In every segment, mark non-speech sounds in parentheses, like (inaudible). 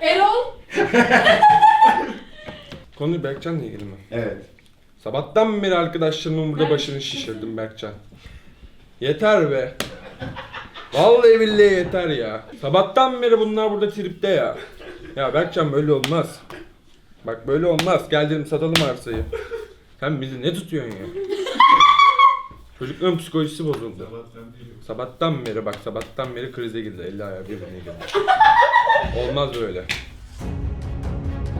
Erol. (laughs) Konu Berkcan'la ilgili mi? Evet. Sabahtan beri arkadaşlarımın burada başını şişirdim Berkcan. Yeter be. Vallahi billahi yeter ya. Sabahtan beri bunlar burada tripte ya. Ya Berkcan böyle olmaz. Bak böyle olmaz. Gel dedim satalım arsayı. Sen bizi ne tutuyorsun ya? Çocukların psikolojisi bozuldu. Sabahtan beri bak sabahtan beri krize girdi. Elli ayağı birbirine girdi. Olmaz böyle.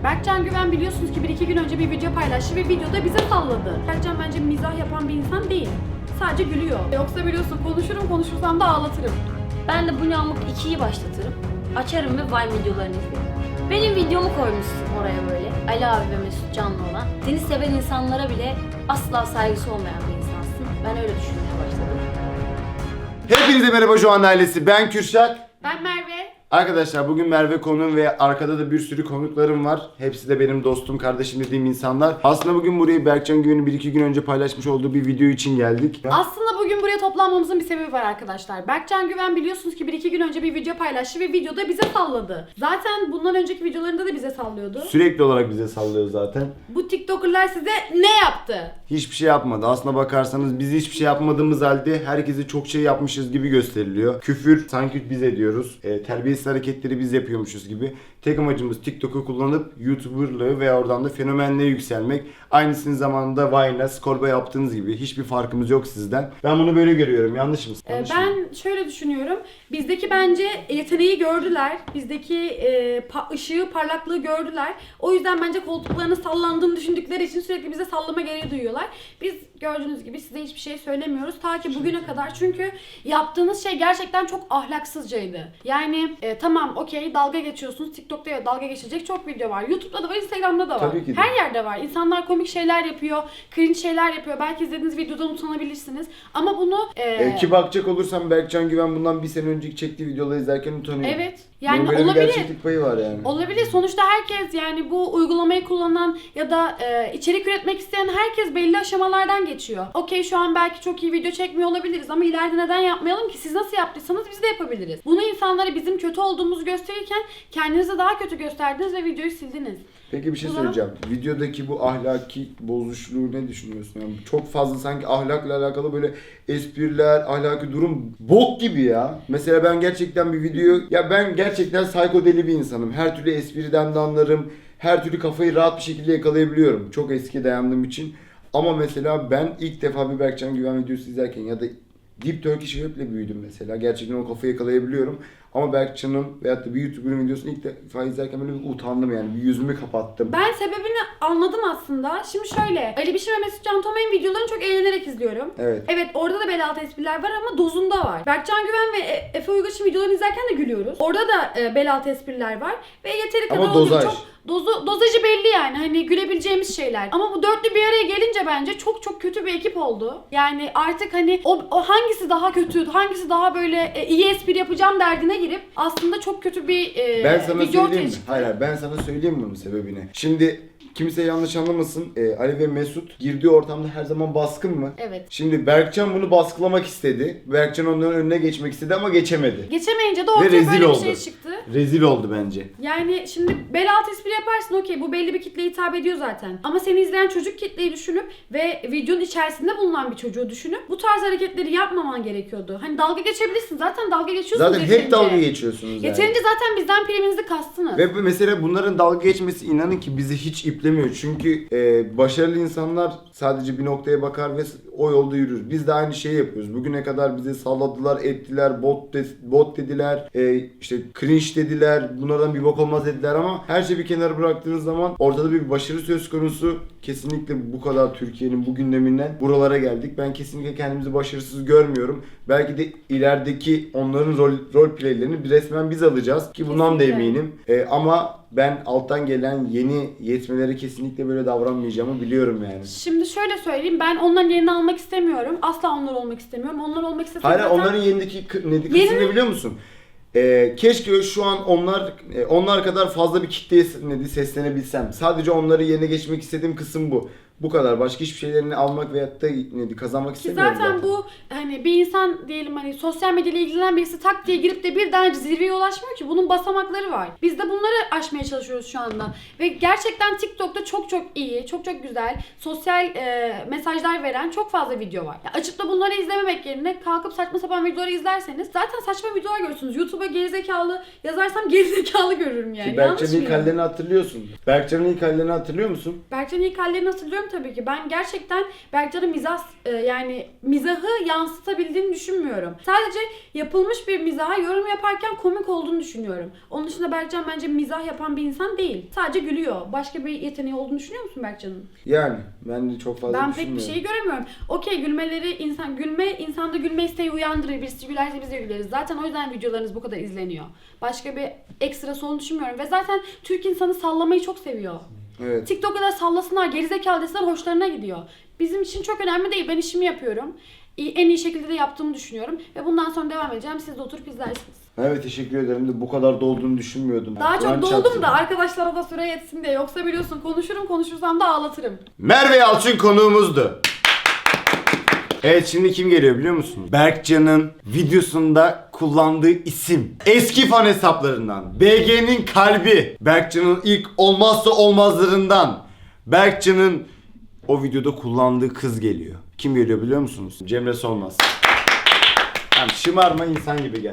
Berkcan Güven biliyorsunuz ki bir iki gün önce bir video paylaştı ve videoda bize salladı. Berkcan bence mizah yapan bir insan değil. Sadece gülüyor. Yoksa biliyorsun konuşurum konuşursam da ağlatırım. Ben de bu Yağmur 2'yi başlatırım. Açarım ve Vine videolarını izlerim. Benim videomu koymuşsun oraya böyle. Ali abi ve Mesut Canlı olan. Seni seven insanlara bile asla saygısı olmayan bir insansın. Ben öyle düşünmeye başladım. Hepinize merhaba şu an ailesi. Ben Kürşat. Ben Merve. Arkadaşlar bugün Merve konuğum ve arkada da bir sürü konuklarım var. Hepsi de benim dostum, kardeşim dediğim insanlar. Aslında bugün burayı Berkcan Güven'in bir iki gün önce paylaşmış olduğu bir video için geldik. Aslında bugün buraya toplanmamızın bir sebebi var arkadaşlar. Berkcan Güven biliyorsunuz ki bir iki gün önce bir video paylaştı ve videoda bize salladı. Zaten bundan önceki videolarında da bize sallıyordu. Sürekli olarak bize sallıyor zaten. Bu TikToker'lar size ne yaptı? Hiçbir şey yapmadı. Aslına bakarsanız biz hiçbir şey yapmadığımız halde herkese çok şey yapmışız gibi gösteriliyor. Küfür sanki biz ediyoruz. E, terbiyesiz hareketleri biz yapıyormuşuz gibi. Tek amacımız TikTok'u kullanıp YouTuber'lığı ve oradan da fenomenliğe yükselmek. Aynısını zamanında Vine'la, Scorba yaptığınız gibi. Hiçbir farkımız yok sizden. Ben bunu böyle görüyorum. Yanlış mı? Ee, Yanlış mı? ben şöyle düşünüyorum. Bizdeki bence yeteneği gördüler. Bizdeki e, pa- ışığı, parlaklığı gördüler. O yüzden bence koltuklarının sallandığını düşündükleri için sürekli bize sallama gereği duyuyorlar. Biz gördüğünüz gibi size hiçbir şey söylemiyoruz. Ta ki bugüne kadar. Çünkü yaptığınız şey gerçekten çok ahlaksızcaydı. Yani e, tamam okey dalga geçiyorsunuz. TikTok'ta ya dalga geçecek çok video var. YouTube'da da var, Instagram'da da var. Tabii ki de. Her yerde var. İnsanlar komik şeyler yapıyor. Cringe şeyler yapıyor. Belki izlediğiniz videodan utanabilirsiniz. Ama bunu e, E, ki bakacak olursam Berkcan Güven bundan bir sene önceki çektiği videoları izlerken utanıyor. Evet. Yani böyle bir olabilir. gerçeklik payı var yani. Olabilir. Sonuçta herkes yani bu uygulamayı kullanan ya da e, içerik üretmek isteyen herkes belli aşamalardan geçiyor. Okey şu an belki çok iyi video çekmiyor olabiliriz ama ileride neden yapmayalım ki? Siz nasıl yaptıysanız biz de yapabiliriz. Bunu insanlara bizim kötü olduğumuzu gösterirken kendinizi daha kötü gösterdiniz ve videoyu sildiniz. Peki bir şey söyleyeceğim. Videodaki bu ahlaki bozuşluğu ne düşünüyorsun? Yani çok fazla sanki ahlakla alakalı böyle espriler, ahlaki durum bok gibi ya. Mesela ben gerçekten bir video ya ben gerçekten psikodeli bir insanım. Her türlü espriden de anlarım. Her türlü kafayı rahat bir şekilde yakalayabiliyorum. Çok eski dayandığım için. Ama mesela ben ilk defa bir Berkcan Güven videosu izlerken ya da Deep Turkish Web'le büyüdüm mesela. Gerçekten o kafayı yakalayabiliyorum. Ama Berkcan'ın veyahut da bir YouTuber'ın videosunu ilk defa izlerken böyle bir utandım yani. Bir yüzümü kapattım. Ben sebebini anladım aslında. Şimdi şöyle. Ali Biçim ve Mesut Can Tomay'ın videolarını çok eğlenerek izliyorum. Evet. Evet orada da bel altı espriler var ama dozunda var. Berkcan Güven ve E- Efe Uygaç'ın videolarını izlerken de gülüyoruz. Orada da e, bel altı espriler var. Ve yeteri kadar Ama dozaj. çok dozu, dozajı belli yani. Hani gülebileceğimiz şeyler. Ama bu dörtlü bir araya gelince bence çok çok kötü bir ekip oldu. Yani artık hani o, o hangisi daha kötü, hangisi daha böyle e, iyi espri yapacağım derdine girip aslında çok kötü bir e, Ben sana video söyleyeyim mi? Hayır hayır, ben sana söyleyeyim bunun sebebini? Şimdi kimse yanlış anlamasın. Ee, Ali ve Mesut girdiği ortamda her zaman baskın mı? Evet. Şimdi Berkcan bunu baskılamak istedi. Berkcan onların önüne geçmek istedi ama geçemedi. Geçemeyince de ortaya rezil böyle oldu. bir şey çıktı. Rezil oldu bence. Yani şimdi bel altı espri yaparsın okey bu belli bir kitleye hitap ediyor zaten. Ama seni izleyen çocuk kitleyi düşünüp ve videonun içerisinde bulunan bir çocuğu düşünüp bu tarz hareketleri yapmaman gerekiyordu. Hani dalga geçebilirsin zaten dalga geçiyorsun Zaten yeterince. hep dalga geçiyorsunuz yani. Yeterince zaten bizden priminizi kastınız. Ve bu mesela bunların dalga geçmesi inanın ki bizi hiç iplemiyor. Çünkü e, başarılı insanlar sadece bir noktaya bakar ve o yolda yürür. Biz de aynı şeyi yapıyoruz. Bugüne kadar bizi salladılar, ettiler, bot de- bot dediler, e, işte cringe dediler, bunlardan bir bok olmaz dediler ama her şeyi bir kenara bıraktığınız zaman ortada bir başarı söz konusu. Kesinlikle bu kadar Türkiye'nin bu gündeminden buralara geldik. Ben kesinlikle kendimizi başarısız görmüyorum. Belki de ilerideki onların rol, rol playlerini resmen biz alacağız ki bundan da eminim. E, ama ben alttan gelen yeni yetmelere kesinlikle böyle davranmayacağımı biliyorum yani. Şimdi şöyle söyleyeyim ben onların yerini almak istemiyorum. Asla onlar olmak istemiyorum. Onlar olmak istesem Hayır zaten... onların yerindeki ne kısmını biliyor musun? Ee, keşke şu an onlar e, onlar kadar fazla bir kitleye seslenebilsem. Sadece onları yerine geçmek istediğim kısım bu. Bu kadar. Başka hiçbir şeylerini almak veyahut da kazanmak Ki istemiyorum zaten bu hani bir insan diyelim hani sosyal medyayla ilgilenen birisi tak diye girip de birden zirveye ulaşmıyor ki. Bunun basamakları var. Biz de bunları aşmaya çalışıyoruz şu anda. Ve gerçekten TikTok'ta çok çok iyi, çok çok güzel sosyal e, mesajlar veren çok fazla video var. Ya açıp da bunları izlememek yerine kalkıp saçma sapan videoları izlerseniz zaten saçma videolar görürsünüz. YouTube'a gerizekalı yazarsam gerizekalı görürüm yani. Ki Yanlış Berkcan'ın ilk mıyım? hallerini hatırlıyorsun. Berkcan'ın ilk hallerini hatırlıyor musun? Berkcan'ın ilk hallerini hatırlıyorum tabii ki. Ben gerçekten Berkcan'ın mizah e, yani mizahı yansıtabildiğini düşünmüyorum. Sadece yapılmış bir mizaha yorum yaparken komik olduğunu düşünüyorum. Onun dışında Berkcan bence mizah yapan bir insan değil. Sadece gülüyor. Başka bir yeteneği olduğunu düşünüyor musun Berkcan'ın? Yani ben de çok fazla Ben pek bir düşünmüyorum. şey göremiyorum. Okey gülmeleri insan gülme insanda gülme isteği uyandırır. Birisi gülerse biz de güleriz. Zaten o yüzden videolarınız bu kadar izleniyor. Başka bir ekstrası olduğunu düşünmüyorum. Ve zaten Türk insanı sallamayı çok seviyor. Evet. TikTok'a da sallasınlar, gerizekalı desinler hoşlarına gidiyor. Bizim için çok önemli değil. Ben işimi yapıyorum. İyi- En iyi şekilde de yaptığımı düşünüyorum. Ve bundan sonra devam edeceğim. Siz de oturup izlersiniz. Evet teşekkür ederim de bu kadar dolduğunu düşünmüyordum. Daha Kur'an çok doldum çarpsın. da arkadaşlara da süre yetsin diye. Yoksa biliyorsun konuşurum konuşursam da ağlatırım. Merve Yalçın konuğumuzdu. Evet şimdi kim geliyor biliyor musun? Berkcan'ın videosunda kullandığı isim. Eski fan hesaplarından. BG'nin kalbi. Berkcan'ın ilk olmazsa olmazlarından. Berkcan'ın o videoda kullandığı kız geliyor. Kim geliyor biliyor musunuz? Cemre Solmaz. Tamam şımarma insan gibi gel.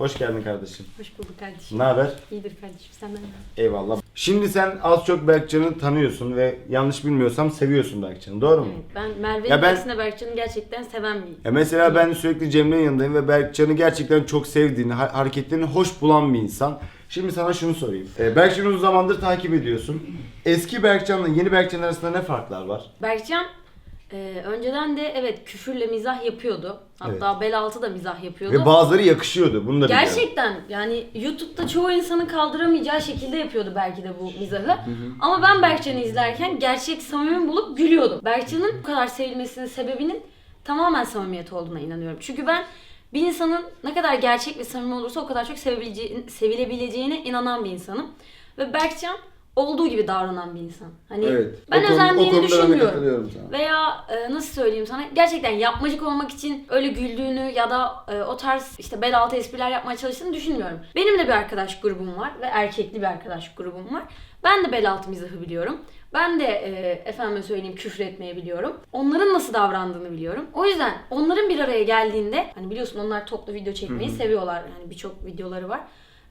Hoş geldin kardeşim. Hoş bulduk kardeşim. Ne haber? İyidir kardeşim senden ne? Eyvallah. Şimdi sen az çok Berkcan'ı tanıyorsun ve yanlış bilmiyorsam seviyorsun Berkcan'ı doğru mu? Evet, ben Merve'nin Ya ben- aksine Berkcan'ı gerçekten seven biriyim. Ya mesela ben sürekli Cemre'nin yanındayım ve Berkcan'ı gerçekten çok sevdiğini, ha- hareketlerini hoş bulan bir insan. Şimdi sana şunu sorayım. Ee, Berkcan'ı uzun zamandır takip ediyorsun. Eski Berkcan'la yeni Berkcan arasında ne farklar var? Berkcan e, önceden de evet küfürle mizah yapıyordu. Hatta bel altı da mizah yapıyordu. Ve bazıları yakışıyordu. Bunu da biliyorum. Gerçekten yani YouTube'da çoğu insanın kaldıramayacağı şekilde yapıyordu belki de bu mizahı. Ama ben Berkcan'ı izlerken gerçek samimi bulup gülüyordum. Berkcan'ın bu kadar sevilmesinin sebebinin tamamen samimiyet olduğuna inanıyorum. Çünkü ben bir insanın ne kadar gerçek ve samimi olursa o kadar çok sevebileceğine, sevilebileceğine inanan bir insanım. Ve Berkcan olduğu gibi davranan bir insan. Hani Evet. ben konu- özendiğini düşünmüyorum. Veya e, nasıl söyleyeyim sana gerçekten yapmacık olmak için öyle güldüğünü ya da e, o tarz işte bel altı espriler yapmaya çalıştığını düşünmüyorum. Benim de bir arkadaş grubum var ve erkekli bir arkadaş grubum var. Ben de bel altı mizahı biliyorum. Ben de e, efendime söyleyeyim küfür etmeyi biliyorum. Onların nasıl davrandığını biliyorum. O yüzden onların bir araya geldiğinde hani biliyorsun onlar toplu video çekmeyi seviyorlar. Yani birçok videoları var.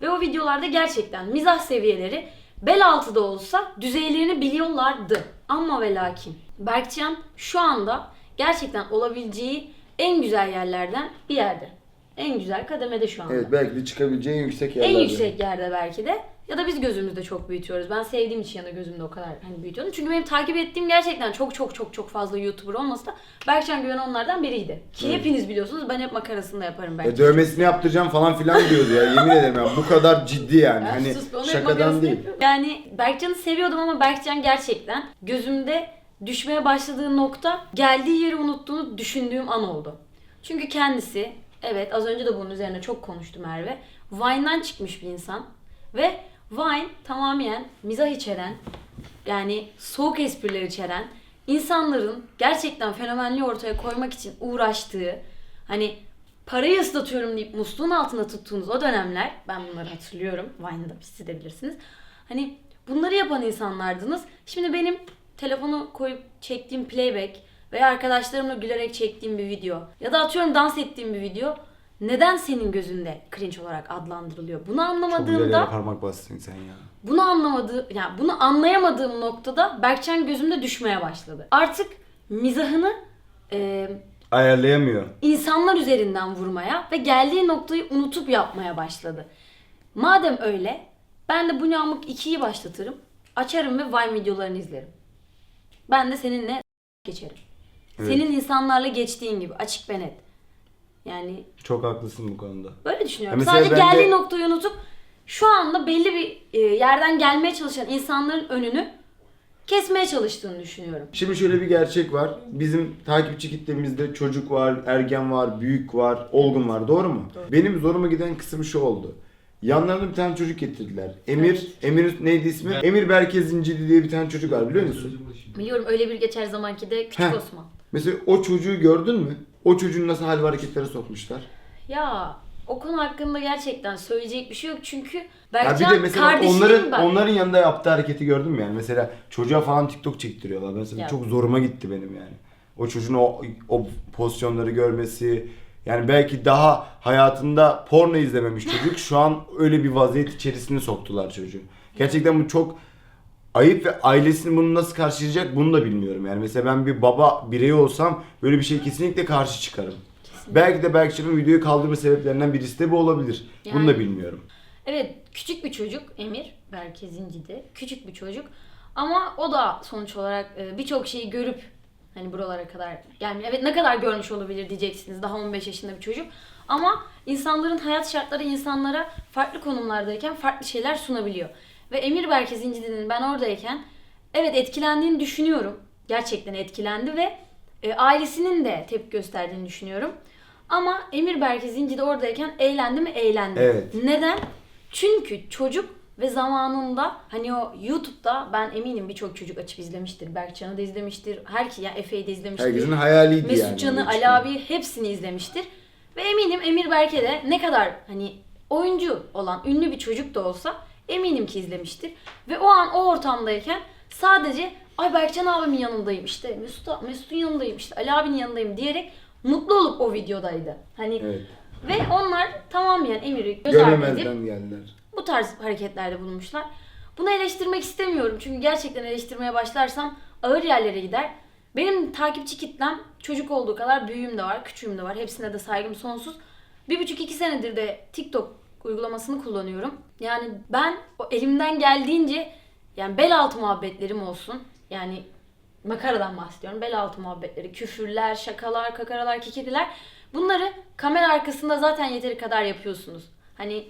Ve o videolarda gerçekten mizah seviyeleri bel altı da olsa düzeylerini biliyorlardı. Ama ve lakin Berkcan şu anda gerçekten olabileceği en güzel yerlerden bir yerde. En güzel kademede şu anda. Evet belki de çıkabileceğin yüksek en yerlerde. yüksek yerde belki de. Ya da biz gözümüzde çok büyütüyoruz. Ben sevdiğim için ya da gözümde o kadar hani büyütüyorum. Çünkü benim takip ettiğim gerçekten çok çok çok çok fazla YouTuber olmasa da Berkcan Güven onlardan biriydi. Ki Evet. hepiniz biliyorsunuz ben hep makarasını da yaparım belki. E, dövmesini yaptıracağım falan filan diyordu ya yemin ederim ya bu kadar ciddi yani Ya hani sus şakadan değil. yapıyorum. Yani Berkcan'ı seviyordum ama Berkcan gerçekten gözümde düşmeye başladığı nokta geldiği yeri unuttuğunu düşündüğüm an oldu. Çünkü kendisi evet az önce de bunun üzerine çok konuştu Merve. Vine'dan çıkmış bir insan ve Vine tamamen mizah içeren yani soğuk espriler içeren insanların gerçekten fenomenliği ortaya koymak için uğraştığı hani parayı ıslatıyorum deyip musluğun altında tuttuğunuz o dönemler ben bunları hatırlıyorum. Vine'da siz de bilirsiniz. Hani bunları yapan insanlardınız. Şimdi benim telefonu koyup çektiğim playback veya arkadaşlarımla gülerek çektiğim bir video ya da atıyorum dans ettiğim bir video neden senin gözünde cringe olarak adlandırılıyor? Bunu Çok güzel yere anlamadığımda parmak bastın sen ya. bunu anlamadığı, yani bunu anlayamadığım noktada Berkcan gözümde düşmeye başladı. Artık mizahını e, Ayarlayamıyor. insanlar üzerinden vurmaya ve geldiği noktayı unutup yapmaya başladı. Madem öyle, ben de bu Yamuk 2'yi başlatırım. Açarım ve Vine videolarını izlerim. Ben de seninle geçerim. Evet. Senin insanlarla geçtiğin gibi açık ve net. Yani Çok haklısın bu konuda. Böyle düşünüyorum. Ya mesela Sadece bence- geldiği noktayı unutup şu anda belli bir e, yerden gelmeye çalışan insanların önünü kesmeye çalıştığını düşünüyorum. Şimdi şöyle bir gerçek var. Bizim takipçi kitlemizde çocuk var, ergen var, büyük var, olgun var. Doğru mu? Benim zoruma giden kısım şu oldu. Yanlarına bir tane çocuk getirdiler. Emir, Emir neydi ismi? Emir Berke Zincirli diye bir tane çocuk var biliyor musun? Biliyorum öyle bir geçer zamanki de Küçük Heh. Osman. Mesela o çocuğu gördün mü? O çocuğun nasıl hal ve hareketlere sokmuşlar. Ya o konu hakkında gerçekten söyleyecek bir şey yok çünkü Ya Berkcan bir de mesela kardeşinin onların bak. onların yanında yaptığı hareketi gördün mü yani? Mesela çocuğa falan TikTok çektiriyorlar. Mesela Ya. çok zoruma gitti benim yani. O çocuğun o, o pozisyonları görmesi yani belki daha hayatında porno izlememiş çocuk şu an öyle bir vaziyet içerisine soktular çocuğu. Gerçekten bu çok ayıp ve ailesinin bunu nasıl karşılayacak bunu da bilmiyorum. Yani mesela ben bir baba bireyi olsam böyle bir şey kesinlikle karşı çıkarım. Belki de Berkcan'ın videoyu kaldırma sebeplerinden birisi de bu olabilir. Bunu da Yani. bilmiyorum. Evet küçük bir çocuk Emir Berke Zinci'de küçük bir çocuk ama o da sonuç olarak e, birçok şeyi görüp hani buralara kadar gelmiyor. Evet ne kadar görmüş olabilir diyeceksiniz daha 15 yaşında bir çocuk ama insanların hayat şartları insanlara farklı konumlardayken farklı şeyler sunabiliyor. Ve Emir Berke Zinci'nin ben oradayken evet etkilendiğini düşünüyorum. Gerçekten etkilendi ve e, ailesinin de tepki gösterdiğini düşünüyorum. Ama Emir Berke Zinci'de oradayken eğlendi mi? Eğlendi. Evet. Neden? Çünkü çocuk ve zamanında hani o YouTube'da ben eminim birçok çocuk açıp izlemiştir. Berkcan'ı da izlemiştir. Herki ya Efe'yi de izlemiştir. Herkesin hayaliydi yani. Mesut Can'ı, öyle Ali abi hepsini izlemiştir. Ve eminim Emir Berke de ne kadar hani oyuncu olan ünlü bir çocuk da olsa eminim ki izlemiştir. Ve o an o ortamdayken sadece ay Berkcan abimin yanındayım işte Mesut, Mesut'un yanındayım işte Ali abinin yanındayım diyerek mutlu olup o videodaydı. Hani Evet. ve onlar tamamen Emir'i göz ardı edip geldiler. bu tarz hareketlerde bulunmuşlar. Bunu eleştirmek istemiyorum çünkü gerçekten eleştirmeye başlarsam ağır yerlere gider. Benim takipçi kitlem çocuk olduğu kadar büyüğüm de var, küçüğüm de var. Hepsine de saygım sonsuz. Bir buçuk iki senedir de TikTok uygulamasını kullanıyorum. Yani ben o elimden geldiğince yani bel altı muhabbetlerim olsun. Yani makaradan bahsediyorum. Bel altı muhabbetleri, küfürler, şakalar, kakaralar, kikiriler. Bunları kamera arkasında zaten yeteri kadar yapıyorsunuz. Hani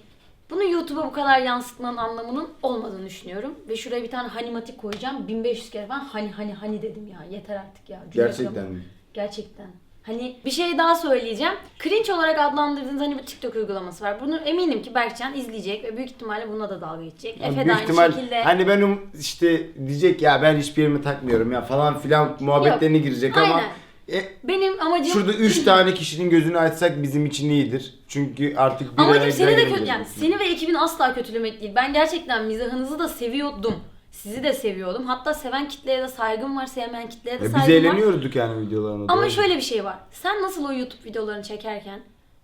bunu YouTube'a bu kadar yansıtmanın anlamının olmadığını düşünüyorum. Ve şuraya bir tane hanimatik koyacağım. 1500 kere ben hani hani hani dedim ya. Yeter artık ya. Cümle Gerçekten mi? Gerçekten. Hani bir şey daha söyleyeceğim. Cringe olarak adlandırdığınız hani bir TikTok uygulaması var. Bunu eminim ki Berkcan izleyecek ve büyük ihtimalle buna da dalga geçecek. Yani Efe de büyük aynı ihtimal şekilde. hani ben um- işte diyecek ya ben hiçbir yerime takmıyorum ya falan filan muhabbetlerine girecek ama Aynen. e, Benim amacım şurada 3 tane kişinin gözünü açsak bizim için iyidir. Çünkü artık bir Amacım araya seni de gelemiyoruz. kötü yani seni ve ekibini asla kötülemek değil. Ben gerçekten mizahınızı da seviyordum. Sizi de seviyordum. Hatta seven kitleye de saygım var, sevmeyen kitleye de Ya biz saygım var. eğleniyorduk yani videolarında. Ama doğru. şöyle bir şey var. Sen nasıl o YouTube videolarını çekerken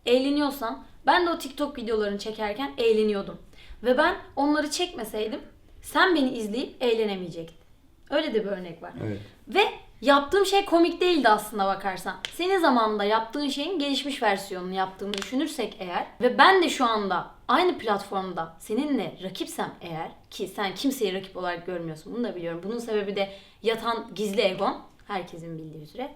eğleniyorsan ben de o TikTok videolarını çekerken eğleniyordum. Ve ben onları çekmeseydim sen beni izleyip eğlenemeyecektin. Öyle de bir örnek var. Evet. Ve yaptığım şey komik değildi aslında bakarsan. Senin zamanında yaptığın şeyin gelişmiş versiyonunu yaptığımı düşünürsek eğer ve ben de şu anda aynı platformda seninle rakipsem eğer ki sen kimseyi rakip olarak görmüyorsun bunu da biliyorum. Bunun sebebi de yatan gizli egon herkesin bildiği üzere.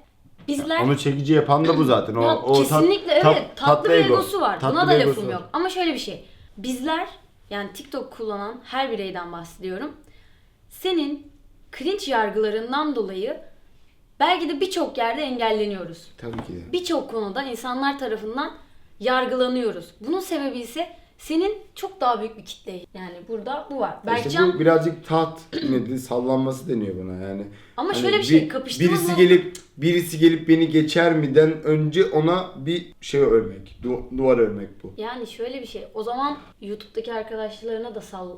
Bizler Onu çekici yapan da bu zaten. O, ya o tat- kesinlikle tat- evet tatlı, bir ego. egosu var. Tatlı Buna da lafım var. yok. Ama şöyle bir şey. Bizler yani TikTok kullanan her bireyden bahsediyorum. Senin cringe yargılarından dolayı belki de birçok yerde engelleniyoruz. Tabii ki de. Birçok konuda insanlar tarafından yargılanıyoruz. Bunun sebebi ise senin çok daha büyük bir kitle. Yani burada bu var. İşte Berkcan bu birazcık taht nedir sallanması deniyor buna yani. Ama Hani şöyle bir şey kapıştığımız Birisi zaman- gelip birisi gelip beni geçer miden önce ona bir şey örmek. Du- duvar örmek bu. yani şöyle bir şey. O zaman YouTube'daki arkadaşlarına da sal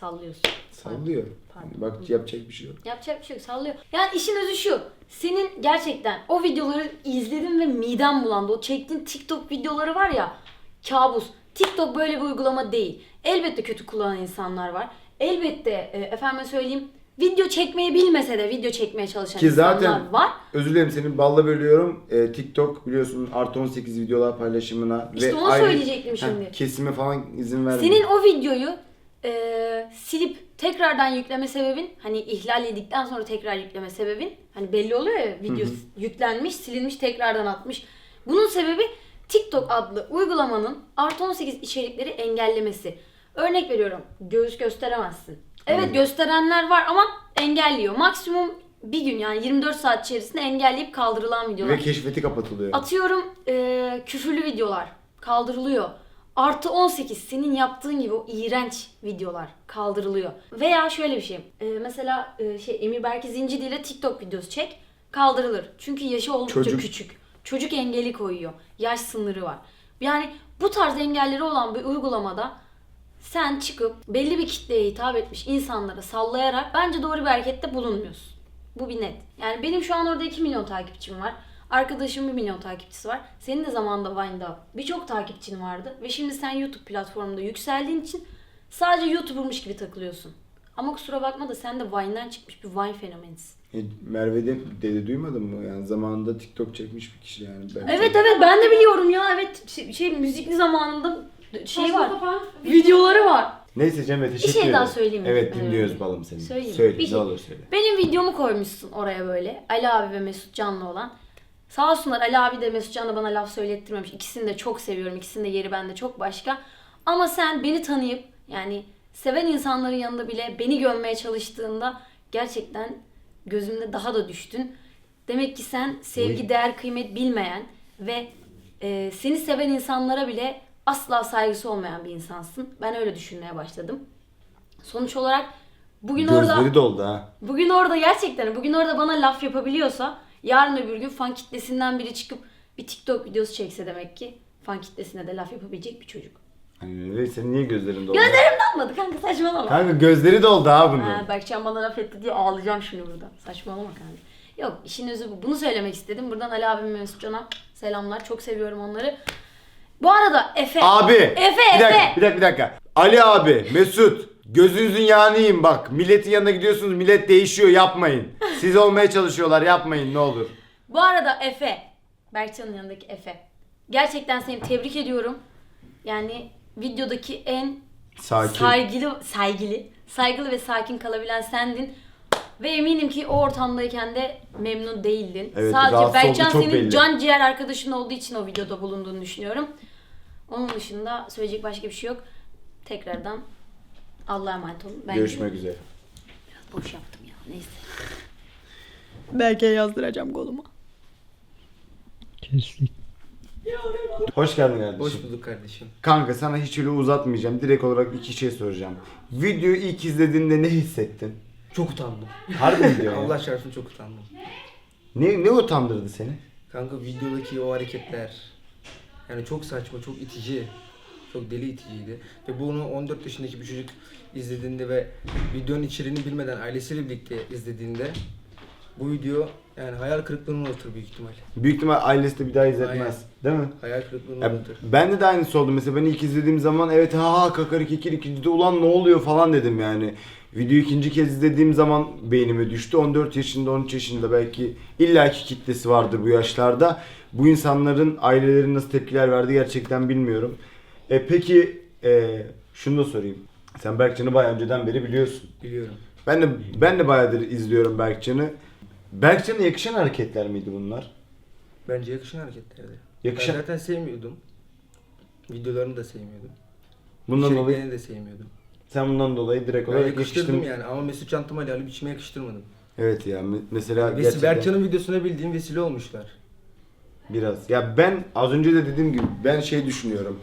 sallıyorsun. Sallıyor. Pardon. Bak yapacak bir şey yok. Yapacak bir şey yok sallıyor. Yani işin özü şu. Senin gerçekten o videoları izledim ve midem bulandı. O çektiğin TikTok videoları var ya kabus. TikTok böyle bir uygulama değil. Elbette kötü kullanan insanlar var. Elbette e, efendime söyleyeyim video çekmeyi bilmese de video çekmeye çalışan Ki insanlar zaten var. özür dilerim senin balla bölüyorum. Ee, TikTok biliyorsun artı 18 videolar paylaşımına İşte onu söyleyecektim şimdi. Kesime falan izin vermiyor. Senin o videoyu e, silip tekrardan yükleme sebebin hani ihlal edildikten sonra tekrar yükleme sebebin hani belli oluyor ya video yüklenmiş silinmiş tekrardan atmış. Bunun sebebi TikTok adlı uygulamanın artı 18 içerikleri engellemesi. Örnek veriyorum göğüs gösteremezsin. Evet Aynen. gösterenler var ama engelliyor. Maksimum bir gün yani 24 saat içerisinde engelleyip kaldırılan videolar. Ve keşfeti kapatılıyor. Atıyorum e, küfürlü videolar kaldırılıyor. Artı 18 senin yaptığın gibi o iğrenç videolar kaldırılıyor. Veya şöyle bir şey. e, mesela e, şey Emir Berke Zincidi ile TikTok videosu çek kaldırılır. Çünkü yaşı oldukça Çocuk. küçük. Çocuk engeli koyuyor. Yaş sınırı var. Yani bu tarz engelleri olan bir uygulamada sen çıkıp belli bir kitleye hitap etmiş insanlara sallayarak bence doğru bir harekette bulunmuyorsun. Bu bir net. Yani benim şu an orada 2 milyon takipçim var. Arkadaşımın 1 milyon takipçisi var. Senin de zamanında Vine'da birçok takipçin vardı. Ve şimdi sen YouTube platformunda yükseldiğin için sadece YouTuber'mış gibi takılıyorsun. Ama kusura bakma da sen de Vine'den çıkmış bir Vine fenomenisin. E, Merve de dedi duymadın mı? Yani zamanında TikTok çekmiş bir kişi yani. Belki. Evet evet ben de biliyorum ya. Evet şey, şey, müzikli zamanında şey Saçma var. sapan Videoları var. Neyse Cemre teşekkür şey ederim. daha söyleyeyim mi? Evet Ee, dinliyoruz balım seni. söyleyeyim. Söyle Bir ne şey- olur söyle. Benim videomu koymuşsun oraya böyle. Ali abi ve Mesut Can'la olan. Sağ olsunlar Ali abi de Mesut Can da bana laf söylettirmemiş. İkisini de çok seviyorum. İkisinin de yeri bende çok başka. Ama sen beni tanıyıp yani seven insanların yanında bile beni gömmeye çalıştığında gerçekten gözümde daha da düştün. Demek ki sen sevgi, değer, kıymet bilmeyen ve e, seni seven insanlara bile asla saygısı olmayan bir insansın. Ben öyle düşünmeye başladım. Sonuç olarak bugün Gözleri orada doldu ha. Bugün orada gerçekten bugün orada bana laf yapabiliyorsa yarın öbür gün fan kitlesinden biri çıkıp bir TikTok videosu çekse demek ki fan kitlesine de laf yapabilecek bir çocuk. Hani senin niye gözlerin doldu? Gözlerim dalmadı kanka saçmalama. Kanka gözleri doldu ha bunun. Ha, Berkcan bana laf etti diye ağlayacağım şimdi burada. Saçmalama kanka. Yok işin özü bu. Bunu söylemek istedim. Buradan Ali abim ve Mesut Can'a selamlar. Çok seviyorum onları. Bu arada Efe. Abi. Efe bir dakika, Efe. bir dakika, bir dakika. Ali abi, Mesut. Gözünüzün yiyin bak. Milletin yanına gidiyorsunuz, millet değişiyor yapmayın. Siz olmaya çalışıyorlar yapmayın ne olur. Bu arada Efe. Berkcan'ın yanındaki Efe. Gerçekten seni tebrik ediyorum. Yani videodaki en Sakin. saygılı, saygılı, saygılı ve sakin kalabilen sendin. Ve eminim ki o ortamdayken de memnun değildin. Evet, Sadece rahatsız Berkcan olduğu çok senin belli. can ciğer arkadaşın olduğu için o videoda bulunduğunu düşünüyorum. Onun dışında söyleyecek başka bir şey yok. Tekrardan Allah'a emanet olun. Ben Görüşmek üzere. Biraz boş yaptım ya. Neyse. Belki yazdıracağım koluma. Kestik. Hoş geldin kardeşim. Hoş bulduk kardeşim. Kanka sana hiç öyle uzatmayacağım. Direkt olarak iki şey soracağım. Videoyu ilk izlediğinde ne hissettin? Çok utandım. Harbi mi diyor (laughs) Allah şartını çok utandım. Ne, ne utandırdı seni? Kanka videodaki o hareketler yani çok saçma, çok itici. Çok deli iticiydi. Ve bunu 14 yaşındaki bir çocuk izlediğinde ve videonun içeriğini bilmeden ailesiyle birlikte izlediğinde bu video yani hayal kırıklığına uğratır büyük ihtimal. Büyük ihtimal ailesi de bir daha izletmez. Değil mi? Hayal kırıklığına Ya, uğratır. bende de aynısı oldu. Mesela ben ilk izlediğim zaman evet ha ha kakar kikir ikinci de ulan ne oluyor falan dedim yani. Videoyu ikinci kez izlediğim zaman beynime düştü. 14 yaşında 13 yaşında belki illaki kitlesi vardır bu yaşlarda. Bu insanların aileleri nasıl tepkiler verdi gerçekten bilmiyorum. E, peki e, şunu da sorayım. Sen Berkcan'ı bayağı önceden beri biliyorsun. Biliyorum. Ben de ben de bayağıdır izliyorum Berkcan'ı. Berkcan'a yakışan hareketler miydi bunlar? Bence yakışan hareketlerdi. Yakışan- Ben zaten sevmiyordum. Videolarını da sevmiyordum. Bundan dolayı İçeriklerini de sevmiyordum. sen bundan dolayı direkt Ben olarak yakıştırdım yakıştın. yani ama Mesut Can Tumal'i Ali biçime yakıştırmadım. Evet ya me- mesela Vesi, gerçekten Berkcan'ın videosuna bildiğim vesile olmuşlar. biraz. Ya ben az önce de dediğim gibi ben şey düşünüyorum.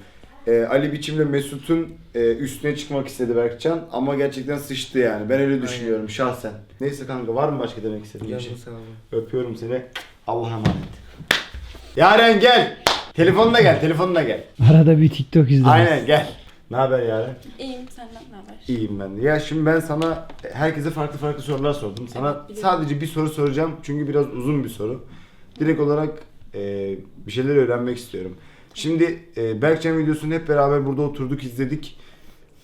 Ee, Ali Biçim'le Mesut'un e, üstüne çıkmak istedi Berkcan ama gerçekten sıçtı yani. Ben öyle düşünüyorum şahsen. Neyse kanka var mı başka demek istediğin bir şey? Canım sağ olun. Öpüyorum seni. Allah'a emanet. Yaren gel. Telefonla gel, telefonla gel. Arada bir TikTok izledim. Aynen gel. Ne haber Yaren? İyiyim senden ne haber? İyiyim ben de. Ya şimdi ben sana herkese farklı farklı sorular sordum. Sana Evet, biliyorum. sadece bir soru soracağım çünkü biraz uzun bir soru. Direkt olarak e, bir şeyler öğrenmek istiyorum. Şimdi e, Berkcan videosunu hep beraber burada oturduk izledik.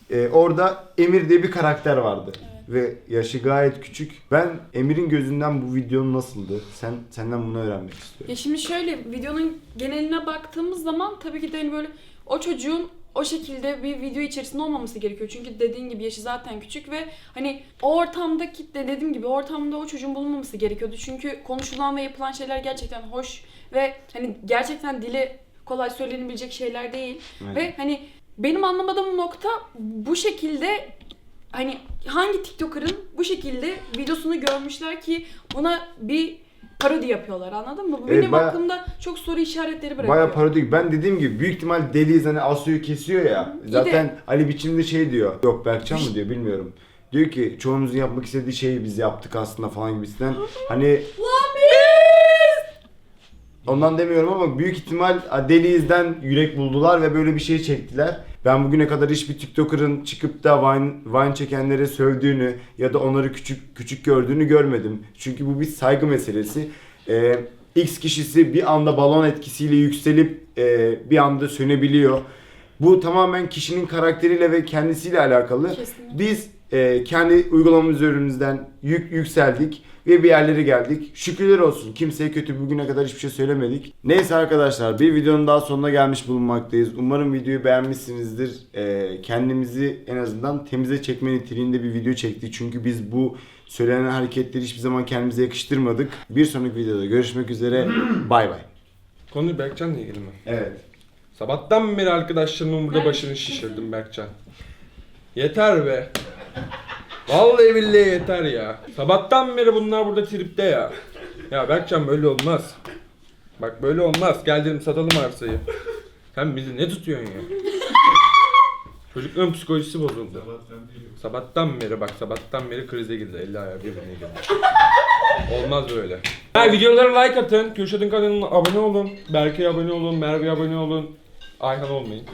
E, orada Emir diye bir karakter vardı. Ve yaşı gayet küçük. Ben Emir'in gözünden bu videonun nasıldı? Sen senden bunu öğrenmek istiyorum. Ya şimdi şöyle videonun geneline baktığımız zaman tabii ki de hani böyle o çocuğun o şekilde bir video içerisinde olmaması gerekiyor. Çünkü dediğin gibi yaşı zaten küçük ve hani o ortamdaki de dediğim gibi ortamda o çocuğun bulunmaması gerekiyordu. Çünkü konuşulan ve yapılan şeyler gerçekten hoş ve hani gerçekten dili kolay söylenebilecek şeyler değil. Aynen. Ve hani benim anlamadığım nokta bu şekilde hani hangi TikToker'ın bu şekilde videosunu görmüşler ki buna bir parodi yapıyorlar anladın mı? Bu Evet, benim baya- aklımda çok soru işaretleri bırakıyor. Baya parodik. Ben dediğim gibi büyük ihtimal deliyiz hani Asya'yı kesiyor ya. Zaten Ali biçimde şey diyor. Yok Berkcan mı diyor bilmiyorum. Diyor ki çoğumuzun yapmak istediği şeyi biz yaptık aslında falan gibisinden. Hani Ondan demiyorum ama büyük ihtimal Deliyiz'den yürek buldular ve böyle bir şey çektiler. Ben bugüne kadar hiçbir TikToker'ın çıkıp da Vine, Vine çekenlere sövdüğünü ya da onları küçük küçük gördüğünü görmedim. Çünkü bu bir saygı meselesi. Ee, X kişisi bir anda balon etkisiyle yükselip e, bir anda sönebiliyor. Bu tamamen kişinin karakteriyle ve kendisiyle alakalı. Kesinlikle. Biz e, kendi uygulamamız üzerinden yük, yükseldik ve bir yerlere geldik. Şükürler olsun. Kimseye kötü bugüne kadar hiçbir şey söylemedik. Neyse arkadaşlar bir videonun daha sonuna gelmiş bulunmaktayız. Umarım videoyu beğenmişsinizdir. E, kendimizi en azından temize çekme niteliğinde bir video çektik. Çünkü biz bu söylenen hareketleri hiçbir zaman kendimize yakıştırmadık. Bir sonraki videoda görüşmek üzere. (clears throat) Bay bay. Konu Berkcan'la ilgili mi? Evet. Sabahtan beri arkadaşlarımın burada başını şişirdim Berkcan. Yeter be. Vallahi billahi yeter ya. Sabahtan beri bunlar burada tripte ya. Ya Berkcan böyle olmaz. Bak böyle olmaz. Gel dedim satalım arsayı. Sen bizi ne tutuyorsun ya? Çocukların psikolojisi bozuldu. Sabahtan beri bak sabahtan beri krize girdi. Elli ayağı birbirine girdi. Olmaz böyle. Ha, videolara like atın. Kürşat'ın kanalına abone olun. Berke'ye abone olun. Merve'ye abone olun. Ayhan olmayın.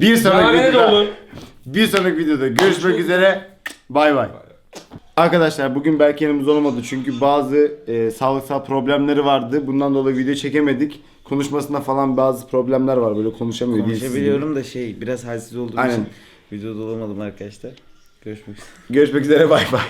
Bir sonraki Merve'ye de videoda, olun. Bir sonraki videoda görüşmek üzere. Bay bay. Arkadaşlar bugün belki yanımızda olmadı çünkü bazı e, sağlıksal problemleri vardı. Bundan dolayı video çekemedik. Konuşmasında falan bazı problemler var böyle konuşamıyor. dilsiz gibi. Konuşabiliyorum da şey biraz halsiz olduğum Aynen. için videoda olamadım arkadaşlar. Görüşmek üzere. Görüşmek üzere bay bay.